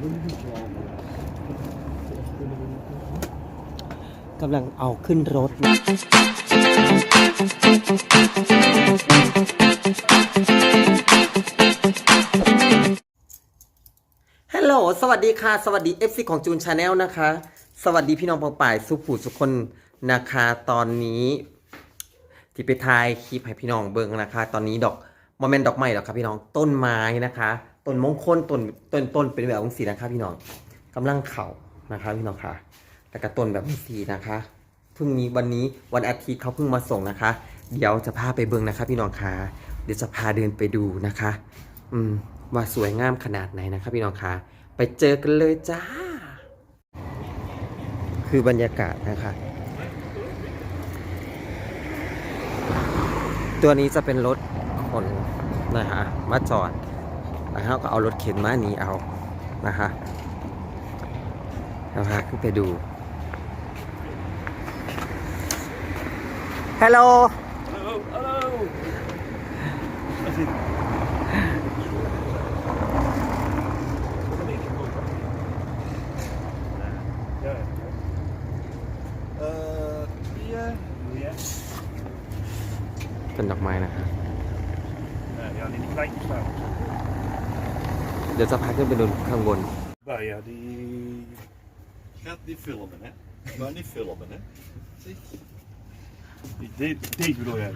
กำลังเอาขึ้นรถฮัลโหล สวัสดีค่ะ สวัสดี FC ของจูนชาแนลนะคะ สวัสดีพี่น้องปองป่าย สุผูสุคนนะคะ ตอนนี้ที่ไปถ่ายคลิปให้พี่น้องเบิ่งนะคะ ตอนนี้ดอกโมเมนต์ดอกไม้หรอกครับพี่น้องต้นไม้นะคะ ต้นมงคลต้นต้นต้นเป็นแบบองสีนะคะพี่น้องกำลังเข่านะคะพี่น้องค่ะแล้วก็ต้นแบบองสีนะคะเพิ่งมีวันนี้วันอาทิตย์เขาเพิ่งมาส่งนะคะ เดี๋ยวจะพาไปเบิ่งนะคะ พี่น้องค่ะเดี๋ยวจะพาเดินไปดูนะคะ อืมว่าสวยงามขนาดไหนนะคะพี่น้องค่ะไปเจอกันเลยจ้า คือบรรยากาศนะคะ ตัวนี้จะเป็นรถขนนะฮะมาจอด เขาก็เอารถเข็นมาหนีเอานะคะเราพาขึ้นไปดูฮัลโหล Hallo, hallo. Wat is dit? Wat een beetje goed, hè? Ja, ja. Eh, vier. Ja. เป็นดอกไม้นะคะ ja, die die kleintjes staan. เดี๋ยวจะพาขึ้นไปดูข้างบน Nou ja, die... Gaat niet filmen, hè? Maar niet filmen, hè? Zie? die dit, dit bedoel jij?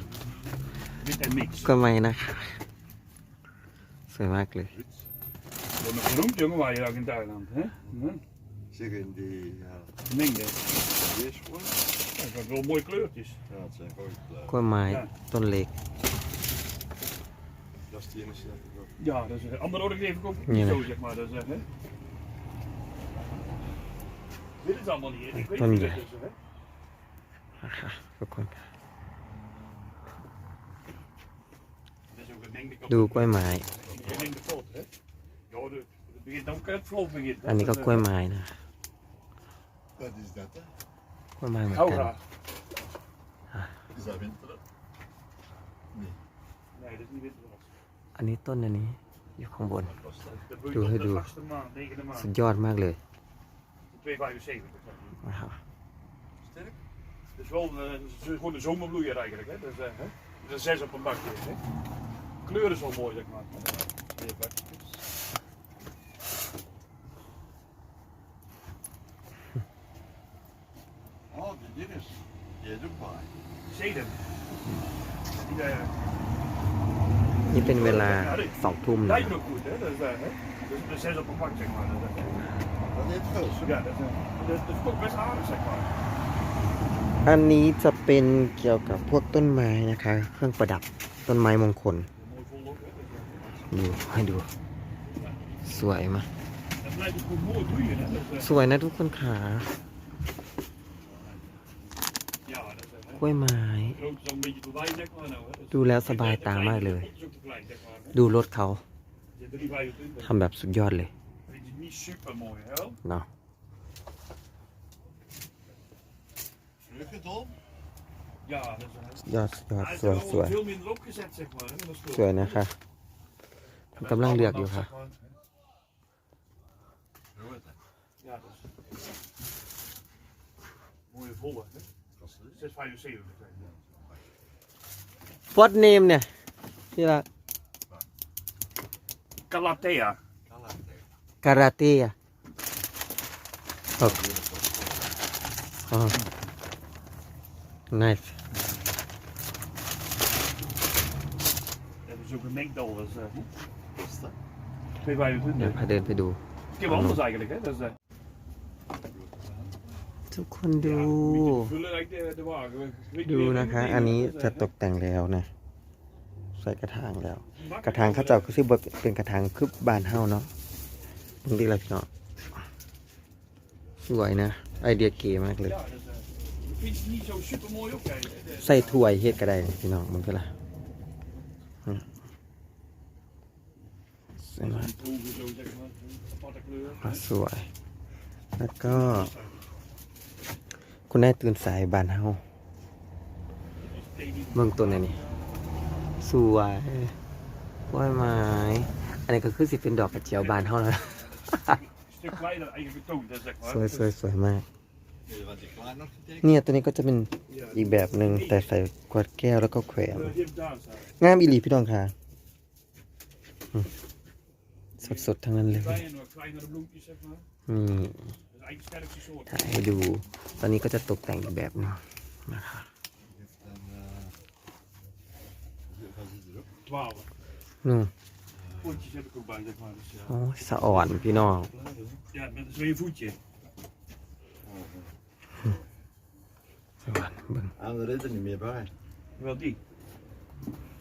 Dit en niks. ก็ไม้นะคะสวยมากเลย Wat nog genoemd, jongen, waar je ook in Thailand, hè? Hm? Zeg in die, ja, Mengde. die is gewoon. Dat zijn wel mooie kleurtjes. Ja, het zijn gewoon kleuren. กล้วยไม้ต้นเล็ก Dat is die ene set. Ja, dat is een andere ordegever ook Ja. zo, zeg maar. Dat is, hè? Dit is allemaal niet, hè? ik weet Dan niet ja. wat het is, hè? นะคะทุกคน Dat is ook een mengde ดูกล้วยไม้ Een mengde vlot, hè? Ja, de- het begint ook het vlot begint. hè. อันนี้ก็ Dat is, กล้วย eh, ไม้นะ Wat is dat, hè? กล้วยไม้เหมือนกัน Aura. Is dat winter? Nee. Nee, dat is niet witgras. อันนี้ต้นอันนี้อยู่ข้างบน Wat was dat? Dat bloeit Doe, op hey, de doe. vaste maand, negende สุด maand. ยอดมากเลย 275. zeg maar. นะครับ Sterk? Dat is wel eh, dat is gewoon een zomerbloeier eigenlijk, hè? Dat is, eh, hè? Dat is zes op een bakje, hè? Kleur is wel mooi, zeg maar. Twee bakjes. Oh, die dit is. Die is ook bij. Zeden. Die, eh, นี่เป็นเวลาสองทุ่มนะอันนี้จะเป็นเกี่ยวกับพวกต้นไม้นะคะ เครื่องประดับต้นไม้มงคล ดูให้ดู สวยมาสวยนะทุกคนขา ja, dat is, eh, ก ล้วยไม้ groot is al een beetje voorbij, zeg maar. Nou, hè? Dat is- ดูแล้วสบายตามากเลย ดูรถเขาทำแบบสุดยอดเลย Het is niet super mooi, hè? เนาะ Vruchtgedol? Ja, dat is een. ยอดยอด Hij ส is วย er ส wel วย veel minder opgezet, zeg maar. Hè? Dat is สวยนะคะผมกำลังเลือกอยู่ค่ะ Groot, hè? Ja, dat is. Mooie volle, hè? Kost het? 675. zeg maar. What name เนี่ยที่ละ Calathea. Kan dat tegen. การาเต้อะโอเคอ๋อ nice Dat is ook een mengdal. Dat is, eh, Kost dat? 225. เดี๋ยวพาเดินไปดู Ik heb anders eigenlijk, hè? Dat is, eh, ทุกคนดู ja, een beetje vullen eigenlijk de, de wagen. Ik weet ดู niet นะคะ hoe die อันนี้ dat is, จะ eh, ตกแต่งแล้วนะ ใส่กระถางแล้ว makkelijk, กระถางเขาเจ้าก็ซื้อบ่เป็นกระถางคือบานเฮาเนาะตรงนี้ละพี่น้องสวยนะ ไอเดียเก๋มากเลย Ja, dat is, eh, ik vind het niet zo super mooi opkijken. hè. De- ใส่ถ้วยเฮ็ดก็ได้พี่น้องมึงก็ละอืมสวยมาก Die proeven zo, zeg maar. Aparte kleur. อะสวย แล้วก็ คุณนายตื่นสายบานเฮาเมืองต้นอันนี้ สวยกล้วยไม้อันนี้ก็คือสิเป็นดอกกระเจียวบานเฮาแล้ว Stuur stuk kleiner eigen betoond, hè, zeg สวย maar. สวยสวยมาก Heb je wat die klein nog getekend? เนี่ยตัวนี้ก็จะเป็นอีกแบบหนึ่งแต่ใส่กวาดแก้วแล้วก็แขวน Eh, die heeft daar staan. งามอีหลีพี่น้องค่ะอืม สดๆทั้งนั้นเลย Kleine, wat kleinere bloempjes, zeg maar. นี่ Dat is eigenlijk de sterkste soort. ถ่ายให้ดู ตอนนี้ก็จะตกแต่งอีกแบบหนึงนะคะ En, eh, wat zit erop? 12. นู่น Pootjes heb ik ook bij, zeg maar. Dus, ja. โอ้ยสะอ่อนพี่น้อง ja, met een twee voetje. สะอ่อนเบิ่ง Ah, daar is er niet meer bij. Wel die.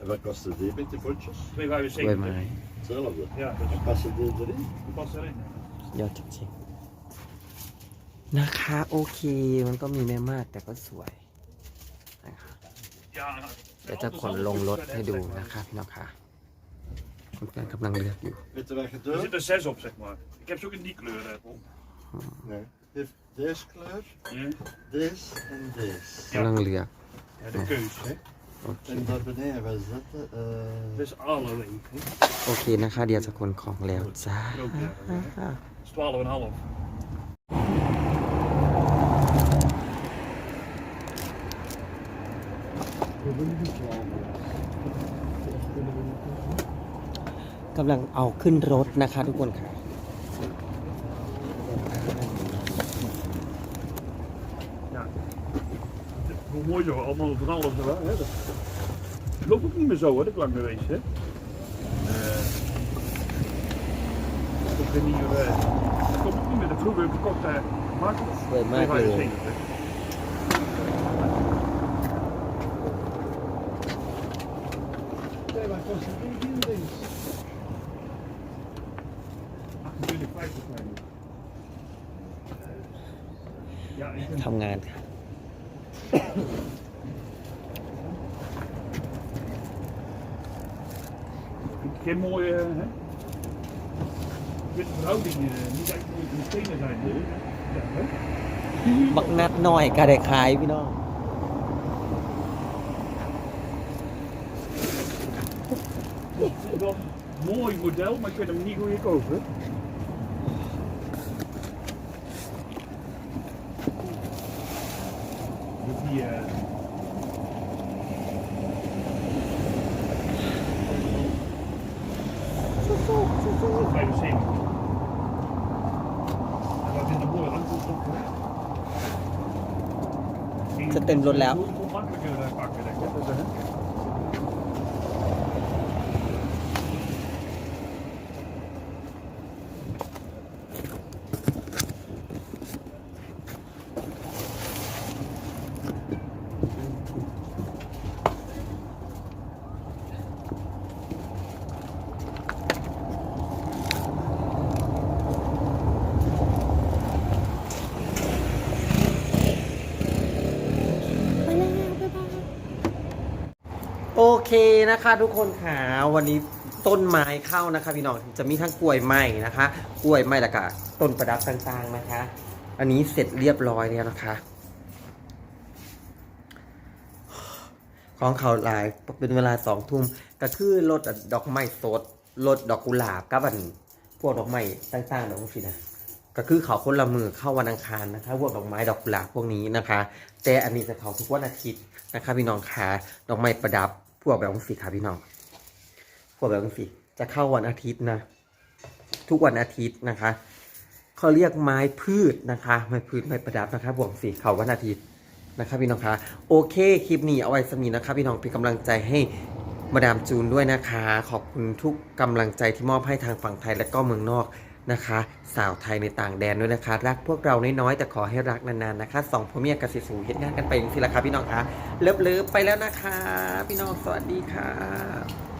En wat kostte die met die potjes? กล้วย 2,75. ไม้ Hetzelfde. Ja, dat En passen die erin? is- past erin. ยอดจริงๆนะคะ โอเค มันก็มีไม่มากแต่ก็สวยนะคะ Ja, เดี๋ยวจะขนลงรถให้ดูนะคะพี่น้องค่ะคุณแฟนกำลังเลือกอยู่ Weet je wat je Er doet? zitten zes op, zeg maar. Ik heb ze ook in die kleur, hè, Paul. Nee. Je hebt deze kleur, Ja, deze en deze. กำลังเลือก ja de keus, hè. โอเค En daar beneden, wat is dat? eh? Dat is allerlei. hè. โอเคนะคะ เดี๋ยวจะขนของแล้วจ้า Ook, ja. Dat is 12,5. กำลังเอาขึ้นรถนะคะทุกคนค่ะ Hoe mooi zo, allemaal van alles erbij, hè. Dat het loopt ook niet meer zo, hè, dat lang geweest, hè. Eh, dat komt weer niet meer, eh, dat komt ook niet meer. De vroeger verkocht hij makkelijk. สวยมากเลย Nee, wat kost die geen mooie, hè. Ik weet de verhoudingen eh, niet echt hoe de stenen zijn, hè. Ja, hè. บักนัดหน่อยก็ได้ขายพี่น้อง Het is wel een mooi model, maar ik vind hem niet goedkoop, hè. Dus Die, eh, Vijfenzeventig. En dat is een mooie antwoord op. hè. จะเต็มรถแล้ว Hoe makkelijker eh, pakken, denk ik. hè. Dat is, hè. โอ เคนะคะทุกคนค่ะวันนี้ต้นไม้เข้านะคะพี่น้องจะมีทั้งกล้วยไม้นะคะกล้วยไม้แล้วก็ต้นประดับต่างๆนะคะ อันนี้เสร็จเรียบร้อยแล้วนะคะ ของเขาหลายเป็นเวลาสองทุ่มก็คือรถดอกไม้สดรถดอกกุหลาบกับอันพวกดอกไม้ต่างๆดอกสินะก็คือเขาคนละมือเข้าวันอังคารนะคะพวกดอกไม้ดอกกุหลาบพวกนี้นะคะ แต่อันนี้จะเขาทุกวันอาทิตย์นะคะพี่น้องคะดอกไม้ประดับ พวกแบบสีค่ะพี่น้อง พวกแบบสีจะเข้าวันอาทิตย์นะ ทุกวันอาทิตย์นะคะ เขาเรียกไม้พืชนะคะ ไม้พืชไม้ประดับนะคะบวกสีเขาวันอาทิตย์นะคะพี่น้องคะ โอเคคลิปนี้เอาไว้สมีนะคะพี่น้องเป็นกำลังใจให้มาดามจูนด้วยนะคะ ขอบคุณทุกกำลังใจที่มอบให้ทางฝั่งไทยและก็เมืองนอก นะคะ สาวไทยในต่างแดนด้วยนะคะ รักพวกเราน้อยๆแต่ขอให้รักนานๆนะคะสองพ่อเมียกสิสูเห็นงานกันไปอย่างสิละครับพี่น้องคะเลิฟๆไปแล้วนะคะ พี่น้องสวัสดีค่ะ